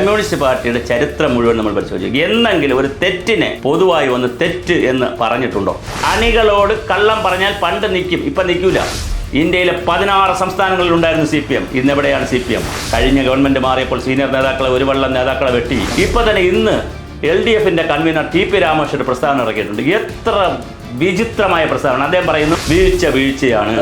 Communist പാർട്ടിയുടെ ചരിത്രം മുഴുവൻ നമ്മൾ പരിശോധിച്ചു. എന്നെങ്കിലും ഒരു തെറ്റിനെ പൊതുവായി ഒന്ന് തെറ്റ് എന്ന് പറഞ്ഞിട്ടുണ്ടോ? അണികളോട് കള്ളം പറഞ്ഞാൽ പണ്ട് നിൽക്കും ഇപ്പം നിൽക്കില്ല ഇന്ത്യയിലെ പതിനാറ് സംസ്ഥാനങ്ങളിൽ ഉണ്ടായിരുന്നു സി പി എം ഇന്നെവിടെയാണ് സി പി എം കഴിഞ്ഞ ഗവൺമെന്റ് മാറിയപ്പോൾ സീനിയർ നേതാക്കളെ ഒരു വെള്ളം നേതാക്കളെ വെട്ടി. ഇപ്പൊ തന്നെ ഇന്ന് എൽ ഡി എഫിന്റെ കൺവീനർ ടി പി രാമകൃഷ്ണൻ പ്രസ്താവന ഇറക്കിയിട്ടുണ്ട്. എത്ര വിചിത്രമായ പ്രസ്താവന. അദ്ദേഹം പറയുന്നു വീഴ്ച വീഴ്ചയാണ്.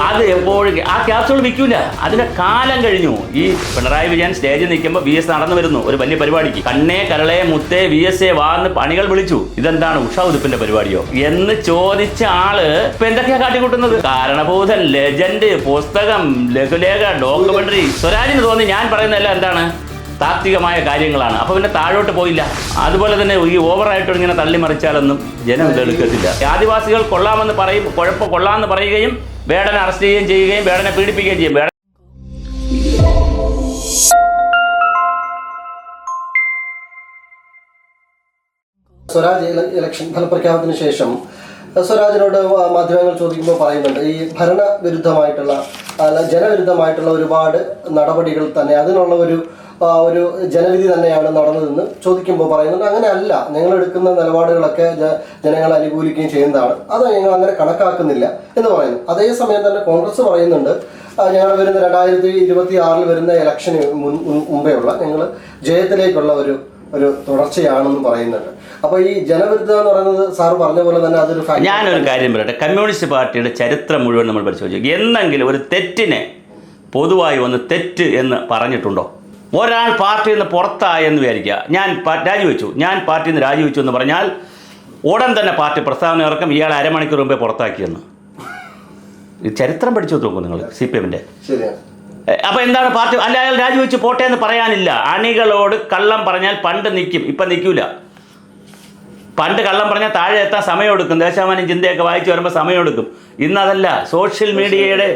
അത് എപ്പോഴും ആ ക്യാപ്സൂൾ വിൽക്കൂല. അതിന്റെ കാലം കഴിഞ്ഞു. ഈ പിണറായി വിജയൻ സ്റ്റേജിൽ നിൽക്കുമ്പോൾ വി എസ് നടന്നു വരുന്നു ഒരു വലിയ പരിപാടിക്ക്. കണ്ണേ കരളെ മുത്തേ വി എസ് എ വാന്ന് പണികൾ വിളിച്ചു. ഇതെന്താണ് ഉഷ ഉതുപ്പിന്റെ പരിപാടിയോ? എന്ന് ചോദിച്ച ആൾ ഇപ്പൊ എന്തൊക്കെയാ കാട്ടിക്കൂട്ടുന്നത്? കാരണഭൂതൻ ലെജൻഡ് പുസ്തകം ലഘുലേഖ ഡോക്യുമെന്ററി സ്വരാജിന് തോന്നി ഞാൻ പറയുന്നതെല്ലാം എന്താണ്? താത്വികമായ കാര്യങ്ങളാണ്. അപ്പോൾ പിന്നെ താഴോട്ട് പോയില്ല. അതുപോലെ തന്നെ ഈ ഓവറായിട്ട് ഇങ്ങനെ തള്ളിമറിച്ചാലൊന്നും ജനം ഇതെടുക്കത്തില്ല ആദിവാസികൾ കൊള്ളാമെന്ന് പറയും കുഴപ്പം കൊള്ളാമെന്ന് പറയുകയും വേടനെ അറസ്റ്റ് ചെയ്യുകയും ചെയ്യുകയും വേടനെ പീഡിപ്പിക്കുകയും ചെയ്യും. വേട സ്വരാജ് ഇലക്ഷൻ ഫലപ്രഖ്യാപനത്തിന് ശേഷം സ്വരാജിനോട് മാധ്യമങ്ങൾ ചോദിക്കുമ്പോൾ പറയുന്നുണ്ട് ഈ ഭരണവിരുദ്ധമായിട്ടുള്ള ജനവിരുദ്ധമായിട്ടുള്ള ഒരുപാട് നടപടികൾ തന്നെ അതിനുള്ള ഒരു ഒരു ജനവിധി തന്നെയാണ് നടന്നതെന്ന് ചോദിക്കുമ്പോൾ പറയുന്നുണ്ട്. അങ്ങനെയല്ല ഞങ്ങൾ എടുക്കുന്ന നിലപാടുകളൊക്കെ ജനങ്ങൾ അനുകൂലിക്കുകയും ചെയ്യുന്നതാണ്. അത് ഞങ്ങൾ അങ്ങനെ കണക്കാക്കുന്നില്ല എന്ന് പറയുന്നു. അതേസമയം തന്നെ കോൺഗ്രസ് പറയുന്നുണ്ട് ഞങ്ങൾ വരുന്ന രണ്ടായിരത്തി ഇരുപത്തി ആറിൽ വരുന്ന ഇലക്ഷന് മുൻ മുമ്പെയുള്ള ഞങ്ങൾ ജയത്തിലേക്കുള്ള ഒരു ഒരു തുടർച്ചയാണെന്ന് പറയുന്നുണ്ട്. അപ്പൊ ഈ ജനവിരുദ്ധ എന്ന് പറയുന്നത് സാർ പറഞ്ഞ പോലെ തന്നെ അതൊരു ഞാനൊരു കാര്യം പറയട്ടെ. കമ്മ്യൂണിസ്റ്റ് പാർട്ടിയുടെ ചരിത്രം മുഴുവൻ നമ്മൾ പരിശോധിച്ചു. എന്നെങ്കിലും ഒരു തെറ്റിനെ പൊതുവായി വന്ന് തെറ്റ് എന്ന് പറഞ്ഞിട്ടുണ്ടോ? ഒരാൾ പാർട്ടിയിൽ നിന്ന് പുറത്തായെന്ന് വിചാരിക്കുക. ഞാൻ രാജിവെച്ചു. ഞാൻ പാർട്ടിയിൽ നിന്ന് രാജിവെച്ചു എന്ന് പറഞ്ഞാൽ ഉടൻ തന്നെ പാർട്ടി പ്രസ്താവന ഇറക്കും. ഇയാൾ അരമണിക്കൂർ മുമ്പേ പുറത്താക്കിയെന്ന്. ഈ ചരിത്രം പഠിച്ചു നോക്കൂ നിങ്ങൾ സി പി എമ്മിന്റെ. ശരിയാണ് അപ്പൊ എന്താണ് പാർട്ടി? അല്ല അയാൾ രാജിവെച്ച് പോട്ടെ എന്ന് പറയാനില്ല. അണികളോട് കള്ളം പറഞ്ഞാൽ പണ്ട് നിൽക്കും ഇപ്പം നിൽക്കൂല. പണ്ട് കള്ളം പറഞ്ഞാൽ താഴെ എത്താൻ സമയമെടുക്കും ദേശാമാനം ചിന്തയൊക്കെ വായിച്ചു വരുമ്പോൾ സമയമെടുക്കും ഇന്നതല്ല സോഷ്യൽ മീഡിയയുടെ.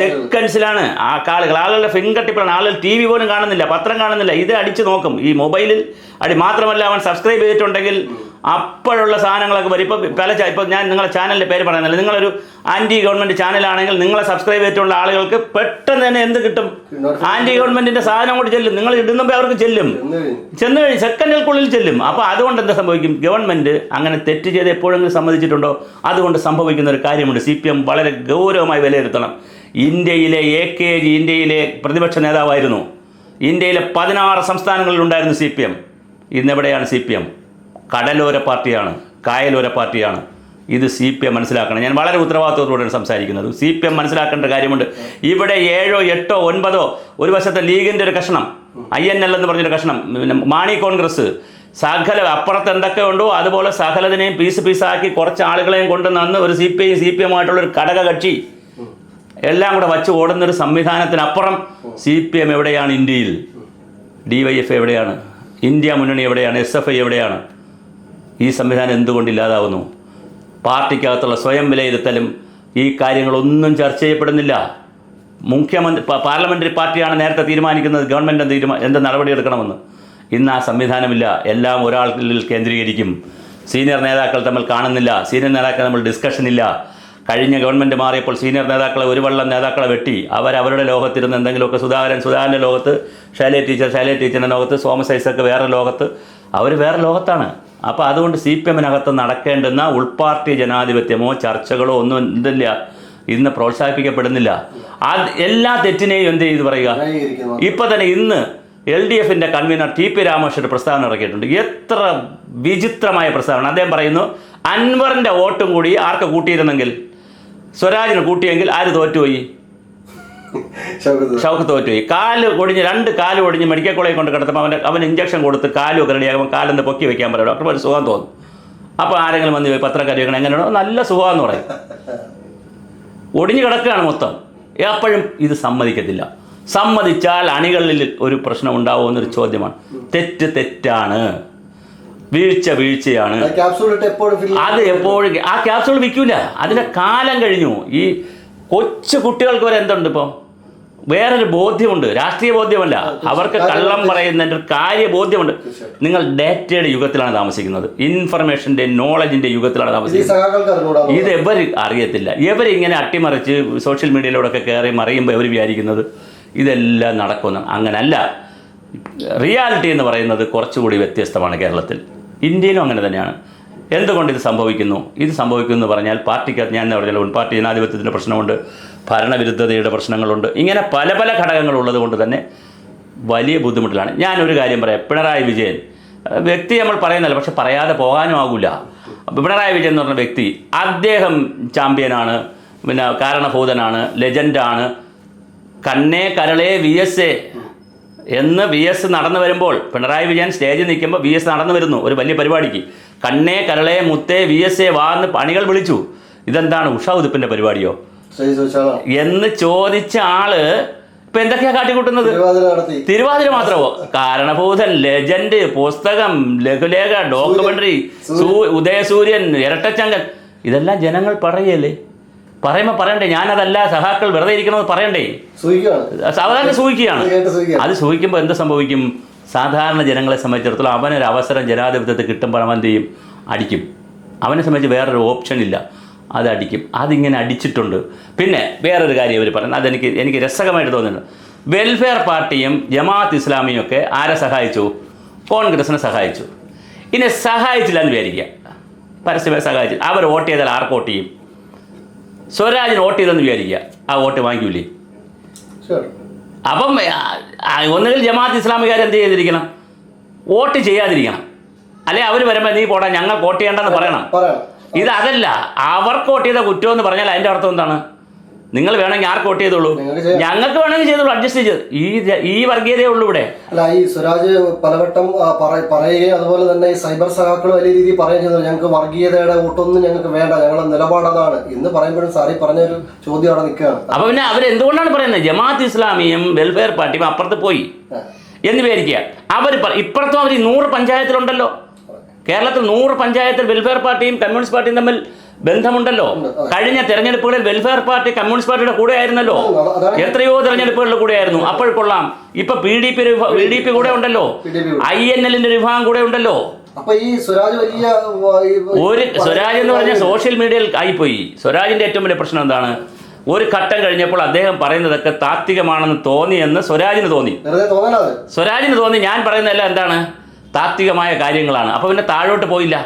സെക്കൻഡ്സിലാണ് ആ കാളുകൾ ആളുകളുടെ ഫിംഗർ ടിപ്പിലാണ് ആളുകൾ ടി വി പോലും കാണുന്നില്ല പത്രം കാണുന്നില്ല. ഇത് അടിച്ചു നോക്കും. ഈ മൊബൈലിൽ അടി മാത്രമല്ല അവൻ സബ്സ്ക്രൈബ് ചെയ്തിട്ടുണ്ടെങ്കിൽ അപ്പോഴുള്ള സാധനങ്ങളൊക്കെ വരും. ഇപ്പോൾ പല ചാ- ഇപ്പോൾ ഞാൻ നിങ്ങളുടെ ചാനലിന്റെ പേര് പറയുന്നില്ല നിങ്ങളൊരു ആന്റി ഗവൺമെന്റ് ചാനലാണെങ്കിൽ നിങ്ങളെ സബ്സ്ക്രൈബ് ചെയ്തിട്ടുള്ള ആളുകൾക്ക് പെട്ടെന്ന് തന്നെ എന്ത് കിട്ടും? ആന്റി ഗവൺമെന്റിന്റെ സാധനം കൊണ്ട് ചെല്ലും. നിങ്ങൾ ഇടുന്നുമ്പോൾ അവർക്ക് ചെല്ലും. ചെന്ന് കഴിഞ്ഞ്. സെക്കൻഡുകൾക്കുള്ളിൽ ചെല്ലും. അപ്പോൾ അതുകൊണ്ട് എന്താ സംഭവിക്കും? ഗവൺമെന്റ് അങ്ങനെ തെറ്റ് ചെയ്ത് എപ്പോഴെങ്കിലും സമ്മതിച്ചിട്ടുണ്ടോ? അതുകൊണ്ട് സംഭവിക്കുന്ന ഒരു കാര്യമുണ്ട്. സി പി എം വളരെ ഗൗരവമായി വിലയിരുത്തണം. ഇന്ത്യയിലെ എ കെ ജി ഇന്ത്യയിലെ പ്രതിപക്ഷ നേതാവായിരുന്നു. ഇന്ത്യയിലെ പതിനാറ് സംസ്ഥാനങ്ങളിലുണ്ടായിരുന്നു സി പി എം ഇന്നെവിടെയാണ് സി പി എം കടലോര പാർട്ടിയാണ് കായലോര പാർട്ടിയാണ്. ഇത് സി പി എം മനസ്സിലാക്കണം. ഞാൻ വളരെ ഉത്തരവാദിത്വത്തോടെയാണ് സംസാരിക്കുന്നത്. സി പി എം മനസ്സിലാക്കേണ്ട കാര്യമുണ്ട്. ഇവിടെ ഏഴോ എട്ടോ ഒൻപതോ ഒരു വശത്തെ ലീഗിന്റെ ഒരു കഷണം ഐ എൻ എൽ എന്ന് പറഞ്ഞൊരു കഷണം മാണി കോൺഗ്രസ് സകല അപ്പുറത്ത് എന്തൊക്കെ ഉണ്ടോ അതുപോലെ സകലതിനെയും പീസ് പീസാക്കി കുറച്ച് ആളുകളെയും കൊണ്ട് നന്ന് ഒരു C P I C P M ആയിട്ടുള്ള ഒരു ഘടക കക്ഷി. എല്ലാം കൂടെ വച്ച് ഓടുന്നൊരു സംവിധാനത്തിനപ്പുറം സി പി എം എവിടെയാണ്? ഇന്ത്യയിൽ. ഡി വൈ എഫ് എവിടെയാണ്? ഇന്ത്യ മുന്നണി എവിടെയാണ്? എസ് എഫ് ഐ എവിടെയാണ്? ഈ സംവിധാനം എന്തുകൊണ്ട് ഇല്ലാതാവുന്നു? പാർട്ടിക്കകത്തുള്ള സ്വയം വിലയിരുത്തലും ഈ കാര്യങ്ങളൊന്നും ചർച്ച ചെയ്യപ്പെടുന്നില്ല. മുഖ്യമന്ത്രി പാർലമെന്ററി പാർട്ടിയാണ് നേരത്തെ തീരുമാനിക്കുന്നത്. ഗവൺമെന്റ് തീരുമാ എന്ത് നടപടിയെടുക്കണമെന്ന് ഇന്ന് ആ സംവിധാനമില്ല. എല്ലാം ഒരാളിൽ കേന്ദ്രീകരിക്കും. സീനിയർ നേതാക്കൾ തമ്മിൽ കാണുന്നില്ല. സീനിയർ നേതാക്കൾ തമ്മിൽ ഡിസ്കഷൻ ഇല്ല. കഴിഞ്ഞ ഗവൺമെന്റ് മാറിയപ്പോൾ സീനിയർ നേതാക്കളെ ഒരു വെള്ളം നേതാക്കളെ വെട്ടി. അവരവരുടെ ലോകത്തിരുന്ന് എന്തെങ്കിലുമൊക്കെ സുധാകരൻ സുധാകരന്റെ ലോകത്ത് ശൈലേ ടീച്ചർ ശൈലേ ടീച്ചറിന്റെ ലോകത്ത് സോമസൈസൊക്കെ വേറെ ലോകത്ത്. അവർ വേറെ ലോകത്താണ്. അപ്പോൾ അതുകൊണ്ട് സി പി എമ്മിനകത്ത് നടക്കേണ്ടുന്ന ഉൾപാർട്ടി ജനാധിപത്യമോ ചർച്ചകളോ ഒന്നും എന്തില്ല ഇന്ന് പ്രോത്സാഹിപ്പിക്കപ്പെടുന്നില്ല. ആ എല്ലാ തെറ്റിനെയും എന്ത് ചെയ്ത് പറയുക? ഇപ്പം തന്നെ ഇന്ന് എൽ ഡി എഫിന്റെ കൺവീനർ ടി പി രാമകൃഷ്ണൻ പ്രസ്താവന ഇറക്കിയിട്ടുണ്ട്. എത്ര വിചിത്രമായ പ്രസ്താവന. അദ്ദേഹം പറയുന്നു അൻവറിന്റെ വോട്ടും കൂടി ആർക്ക് കൂട്ടിയിരുന്നെങ്കിൽ? സ്വരാജിന് കൂട്ടിയെങ്കിൽ ആര് തോറ്റുപോയി? ഷൗക്ക് തോറ്റുപോയി കാൽ ഒടിഞ്ഞ് രണ്ട് കാൽ ഒടിഞ്ഞ് മെഡിക്കൽ കോളേജിൽ കൊണ്ട് കിടത്തുമ്പോൾ അവന്റെ അവൻ ഇഞ്ചക്ഷൻ കൊടുത്ത് കാലും ഒക്കെ റെഡിയാകുമ്പോൾ കാലിന്ന് പൊക്കി വെക്കാൻ പറയും. ഡോക്ടർ ഒരു സുഖം തോന്നും. അപ്പോൾ ആരെങ്കിലും വന്ന് പോയി പത്രക്കാർ വെക്കണം. എങ്ങനെയാണോ? നല്ല സുഖമെന്ന് പറയും. ഒടിഞ്ഞു കിടക്കുകയാണ് മൊത്തം. എപ്പോഴും ഇത് സമ്മതിക്കത്തില്ല. സമ്മതിച്ചാൽ അണികളിൽ ഒരു പ്രശ്നം ഉണ്ടാവുമെന്നൊരു ചോദ്യമാണ്. തെറ്റ് തെറ്റാണ്. വീഴ്ച വീഴ്ചയാണ്. അത് എപ്പോഴും ആ ക്യാപ്സൂൾ വിൽക്കൂല. അതിന്റെ കാലം കഴിഞ്ഞു. ഈ കൊച്ചു കുട്ടികൾക്ക് വരെ എന്തുണ്ട് ഇപ്പം? വേറൊരു ബോധ്യമുണ്ട്. രാഷ്ട്രീയ ബോധ്യമല്ല. അവർക്ക് കള്ളം പറയുന്നതിന്റെ ഒരു കാര്യ ബോധ്യമുണ്ട്. നിങ്ങൾ ഡേറ്റയുടെ യുഗത്തിലാണ് താമസിക്കുന്നത്. ഇൻഫർമേഷന്റെ നോളജിന്റെ യുഗത്തിലാണ് താമസിക്കുന്നത്. ഇത് എവർ അറിയത്തില്ല. ഇവരിങ്ങനെ അട്ടിമറിച്ച് സോഷ്യൽ മീഡിയയിലൂടെയൊക്കെ കയറി മറിയുമ്പോൾ ഇവർ വിചാരിക്കുന്നത്? ഇതെല്ലാം നടക്കുന്ന അങ്ങനല്ല. റിയാലിറ്റി എന്ന് പറയുന്നത് കുറച്ചുകൂടി വ്യത്യസ്തമാണ് കേരളത്തിൽ. ഇന്ത്യയിലും അങ്ങനെ തന്നെയാണ്. എന്തുകൊണ്ട് ഇത് സംഭവിക്കുന്നു? ഇത് സംഭവിക്കുന്നു എന്ന് പറഞ്ഞാൽ പാർട്ടിക്കകത്ത് ഞാൻ പറഞ്ഞാൽ പാർട്ടി ജനാധിപത്യത്തിന്റെ പ്രശ്നമുണ്ട്. ഭരണവിരുദ്ധതയുടെ പ്രശ്നങ്ങളുണ്ട്. ഇങ്ങനെ പല പല ഘടകങ്ങളുള്ളത് കൊണ്ട് തന്നെ വലിയ ബുദ്ധിമുട്ടിലാണ്. ഞാനൊരു കാര്യം പറയാം. പിണറായി വിജയൻ വ്യക്തി നമ്മൾ പറയുന്നില്ല പക്ഷെ പറയാതെ പോകാനും ആകില്ല പിണറായി വിജയൻ എന്ന് പറഞ്ഞ വ്യക്തി അദ്ദേഹം ചാമ്പ്യനാണ് പിന്നെ കാരണഭൂതനാണ് ലെജൻഡാണ്. കണ്ണേ കരളേ വി എസ് എ എന്ന് വി എസ് നടന്നു വരുമ്പോൾ പിണറായി വിജയൻ സ്റ്റേജിൽ നിൽക്കുമ്പോൾ വി എസ് നടന്നു വരുന്നു ഒരു വലിയ പരിപാടിക്ക്. കണ്ണേ കരളേ മുത്തേ വി എസ് എ വാ എന്ന് പണികൾ വിളിച്ചു. ഇതെന്താണ് ഉഷാ ഉതുപ്പിന്റെ പരിപാടിയോ? എന്ന് ചോദിച്ച ആൾ ഇപ്പൊ എന്തൊക്കെയാ കാട്ടിക്കൂട്ടുന്നത്? തിരുവാതിര മാത്രമോ? കാരണഭൂതൻ ലെജൻഡ് പുസ്തകം ലഘുലേഖ ഡോക്യുമെന്ററി ഉദയസൂര്യൻ ഇരട്ടച്ചങ്കൻ. ഇതെല്ലാം ജനങ്ങൾ പറയല്ലേ? പറയുമ്പോൾ പറയണ്ടേ? ഞാനതല്ല സഹാക്കൾ വെറുതെ ഇരിക്കണമെന്ന് പറയണ്ടേ? സാധാരണ സൂഹിക്കുകയാണ് അത് സൂഹിക്കുമ്പോൾ എന്ത് സംഭവിക്കും? സാധാരണ ജനങ്ങളെ സംബന്ധിച്ചിടത്തോളം അവനൊരു അവസരം ജനാധിപത്യത്തിൽ കിട്ടുമ്പോൾ അവൻ എന്ത് ചെയ്യും? അടിക്കും. അവനെ സംബന്ധിച്ച് വേറൊരു ഓപ്ഷൻ ഇല്ല. അത് അടിക്കും അതിങ്ങനെ അടിച്ചിട്ടുണ്ട്. പിന്നെ വേറൊരു കാര്യം ഇവർ പറയുന്നത്. അതെനിക്ക് എനിക്ക് രസകരമായിട്ട് തോന്നുന്നുണ്ട്. വെൽഫെയർ പാർട്ടിയും ജമാഅത്ത് ഇസ്ലാമിയും ഒക്കെ ആരെ സഹായിച്ചു? കോൺഗ്രസിനെ സഹായിച്ചു. ഇനി സഹായിച്ചില്ല എന്ന് വിചാരിക്കുക. പരസ്യമായി സഹായിച്ചു. അവർ വോട്ട് ചെയ്താൽ ആർക്ക് വോട്ട് ചെയ്യും? സ്വരാജിന് വോട്ട് ചെയ്തെന്ന് വിചാരിക്കുക. ആ വോട്ട് വാങ്ങിക്കൂലേ. അപ്പം ഒന്നുകിൽ ജമാഅത്ത് ഇസ്ലാമികാർ എന്ത് ചെയ്തിരിക്കണം? വോട്ട് ചെയ്യാതിരിക്കണം. അല്ലെ അവർ വരുമ്പോൾ നീ പോടാ ഞങ്ങൾ വോട്ട് ചെയ്യേണ്ടെന്ന് പറയണം. ഇത് അതല്ല അവർക്ക് വോട്ട് ചെയ്ത കുറ്റം എന്ന് പറഞ്ഞാൽ അതിന്റെ അർത്ഥം എന്താണ്? നിങ്ങൾ വേണമെങ്കിൽ ആർക്ക് വോട്ട് ചെയ്തോളൂ ഞങ്ങൾക്ക് വേണമെങ്കിൽ ചെയ്തോളൂ അഡ്ജസ്റ്റ് ചെയ്ത്. ഈ ഈ വർഗീയതയേ ഉള്ളൂ ഇവിടെ. അല്ല ഈ സുരാജ് പലവട്ടം പറയുകയും അതുപോലെ തന്നെ ഈ സൈബർ സഖാക്കൾ വലിയ രീതിയിൽ പറയുകയും ചെയ്തു. ഞങ്ങൾക്ക് വർഗീയതയുടെ വോട്ടൊന്നും ഞങ്ങൾക്ക് വേണ്ട ഞങ്ങളുടെ നിലപാടതാണ് എന്ന് പറയുമ്പോഴും സാറി പറഞ്ഞൊരു ചോദ്യം അവിടെ നിൽക്കുകയാണ്. അപ്പൊ പിന്നെ അവർ എന്തുകൊണ്ടാണ് പറയുന്നത്? ജമാഅത്ത് ഇസ്ലാമിയും വെൽഫെയർ പാർട്ടിയും അപ്പുറത്ത് പോയി. എന്ന് വിചാരിക്കുക. അവർ ഇപ്പുറത്തും അവർ നൂറ് പഞ്ചായത്തിലുണ്ടല്ലോ. കേരളത്തിൽ നൂറ് പഞ്ചായത്തിൽ വെൽഫെയർ പാർട്ടിയും കമ്മ്യൂണിസ്റ്റ് പാർട്ടിയും തമ്മിൽ ബന്ധമുണ്ടല്ലോ. കഴിഞ്ഞ തെരഞ്ഞെടുപ്പുകളിൽ വെൽഫെയർ പാർട്ടി കമ്മ്യൂണിസ്റ്റ് പാർട്ടിയുടെ കൂടെ ആയിരുന്നല്ലോ എത്രയോ തെരഞ്ഞെടുപ്പുകളിൽ കൂടെ ആയിരുന്നു അപ്പോൾ കൊള്ളാം. ഇപ്പൊ P D P P D P കൂടെ ഉണ്ടല്ലോ. ഐ എൻ എല്ലിന്റെ വിഭാഗം കൂടെ ഉണ്ടല്ലോ. ഒരു സ്വരാജ് എന്ന് പറഞ്ഞ സോഷ്യൽ മീഡിയയിൽ ആയിപ്പോയി. സ്വരാജിന്റെ ഏറ്റവും വലിയ പ്രശ്നം എന്താണ്? ഒരു ഘട്ടം കഴിഞ്ഞപ്പോൾ അദ്ദേഹം പറയുന്നതൊക്കെ താത്വികമാണെന്ന് തോന്നിയെന്ന് സ്വരാജിന് തോന്നി. സ്വരാജിന് തോന്നി. ഞാൻ പറയുന്നതല്ല എന്താണ്? താത്വികമായ കാര്യങ്ങളാണ്. അപ്പോൾ പിന്നെ താഴോട്ട് പോയില്ല.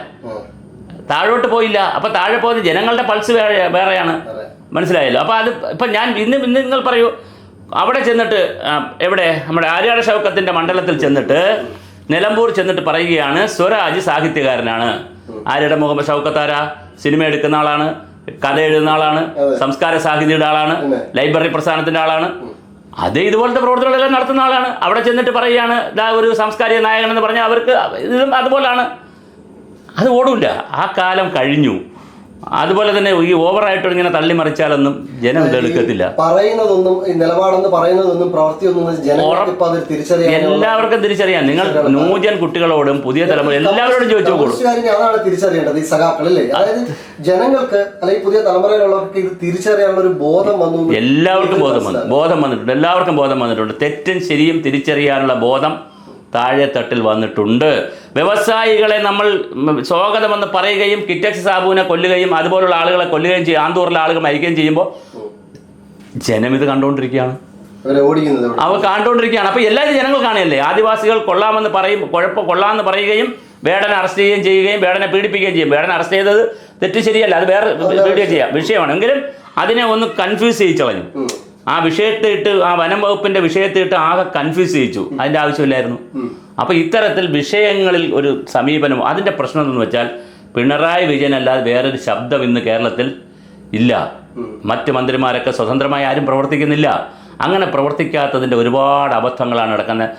താഴോട്ട് പോയില്ല. അപ്പോൾ താഴെ പോയത് ജനങ്ങളുടെ പൾസ് വേറെ വേറെയാണ്. മനസ്സിലായല്ലോ? അപ്പോൾ അത് ഇപ്പം ഞാൻ ഇന്ന് ഇന്ന് നിങ്ങൾ പറയൂ. അവിടെ ചെന്നിട്ട് എവിടെ? നമ്മുടെ ആര്യാട ഷൗക്കത്തിന്റെ മണ്ഡലത്തിൽ ചെന്നിട്ട് നിലമ്പൂർ ചെന്നിട്ട് പറയുകയാണ് സ്വരാജ് സാഹിത്യകാരനാണ്. ആര്യയുടെ മുഹമ്മദ് ഷൗക്കത്താര സിനിമ എടുക്കുന്ന ആളാണ് കഥ എഴുതുന്ന ആളാണ് സംസ്കാര സാഹിത്യയുടെ ആളാണ് ലൈബ്രറി പ്രസ്ഥാനത്തിന്റെ ആളാണ്. അത് ഇതുപോലത്തെ പ്രവർത്തനങ്ങളെല്ലാം നടത്തുന്ന ആളാണ്. അവിടെ ചെന്നിട്ട് പറയുകയാണ് ഇതാ ഒരു സാംസ്കാരിക നായകൻ എന്ന് പറഞ്ഞാൽ അവർക്ക് ഇതും അതുപോലാണ്. അത് ഓടില്ല ആ കാലം കഴിഞ്ഞു. അതുപോലെ തന്നെ ഈ ഓവറായിട്ട് ഇങ്ങനെ തള്ളിമറിച്ചാലൊന്നും ജനം ഇതെടുക്കത്തില്ല പറയുന്നതൊന്നും നിലപാടെന്ന് പറയുന്നതൊന്നും അതിൽ എല്ലാവർക്കും തിരിച്ചറിയാം. നിങ്ങൾ നൂജൻ കുട്ടികളോടും പുതിയ തലമുറ എല്ലാവരോടും ചോദിച്ചോളൂ അതാണ് തിരിച്ചറിയേണ്ടത് ഈ സഖാക്കളല്ലേ അതായത് ജനങ്ങൾക്ക് അല്ലെങ്കിൽ പുതിയ തലമുറയിലുള്ളവർക്ക് ഇത് തിരിച്ചറിയാനുള്ള ഒരു ബോധം വന്നു എല്ലാവർക്കും ബോധം വന്നു. ബോധം വന്നിട്ടുണ്ട്. എല്ലാവർക്കും ബോധം വന്നിട്ടുണ്ട്. തെറ്റും ശരിയും തിരിച്ചറിയാനുള്ള ബോധം താഴെ തട്ടിൽ വന്നിട്ടുണ്ട്. വ്യവസായികളെ നമ്മൾ സ്വാഗതമെന്ന് പറയുകയും കിറ്റക്സ് സാബുവിനെ കൊല്ലുകയും അതുപോലുള്ള ആളുകളെ കൊല്ലുകയും ചെയ്യും. ആന്തൂറിലെ ആളുകൾ മരിക്കുകയും ചെയ്യുമ്പോൾ ജനം ഇത് കണ്ടുകൊണ്ടിരിക്കുകയാണ്. അവ കണ്ടുകൊണ്ടിരിക്കുകയാണ്. അപ്പോൾ എല്ലാ ജനങ്ങൾ കാണുകയല്ലേ? ആദിവാസികൾ കൊള്ളാമെന്ന് പറയും കുഴപ്പം കൊള്ളാമെന്ന് പറയുകയും വേടനെ അറസ്റ്റ് ചെയ്യുകയും ചെയ്യുകയും വേടനെ പീഡിപ്പിക്കുകയും ചെയ്യും. വേടനെ അറസ്റ്റ് ചെയ്തത് തെറ്റ് ശരിയല്ല അത് വേറെ വീഡിയോ ചെയ്യാം. വിഷയമാണ്. എങ്കിലും അതിനെ ഒന്ന് കൺഫ്യൂസ് ചെയ്യിച്ചളഞ്ഞു. ഉം. ആ വിഷയത്തെ ഇട്ട് ആ വനം വകുപ്പിന്റെ വിഷയത്തെ ഇട്ട് ആകെ കൺഫ്യൂസ് ചെയ്യിച്ചു. അതിന്റെ ആവശ്യമില്ലായിരുന്നു. അപ്പൊ ഇത്തരത്തിൽ വിഷയങ്ങളിൽ ഒരു സമീപനം അതിന്റെ പ്രശ്നം എന്ന് വെച്ചാൽ പിണറായി വിജയൻ അല്ലാതെ വേറൊരു ശബ്ദം ഇന്ന് കേരളത്തിൽ ഇല്ല. മറ്റ് മന്ത്രിമാരൊക്കെ സ്വതന്ത്രമായി ആരും പ്രവർത്തിക്കുന്നില്ല. അങ്ങനെ പ്രവർത്തിക്കാത്തതിന്റെ ഒരുപാട് അബദ്ധങ്ങളാണ് നടക്കുന്നത്.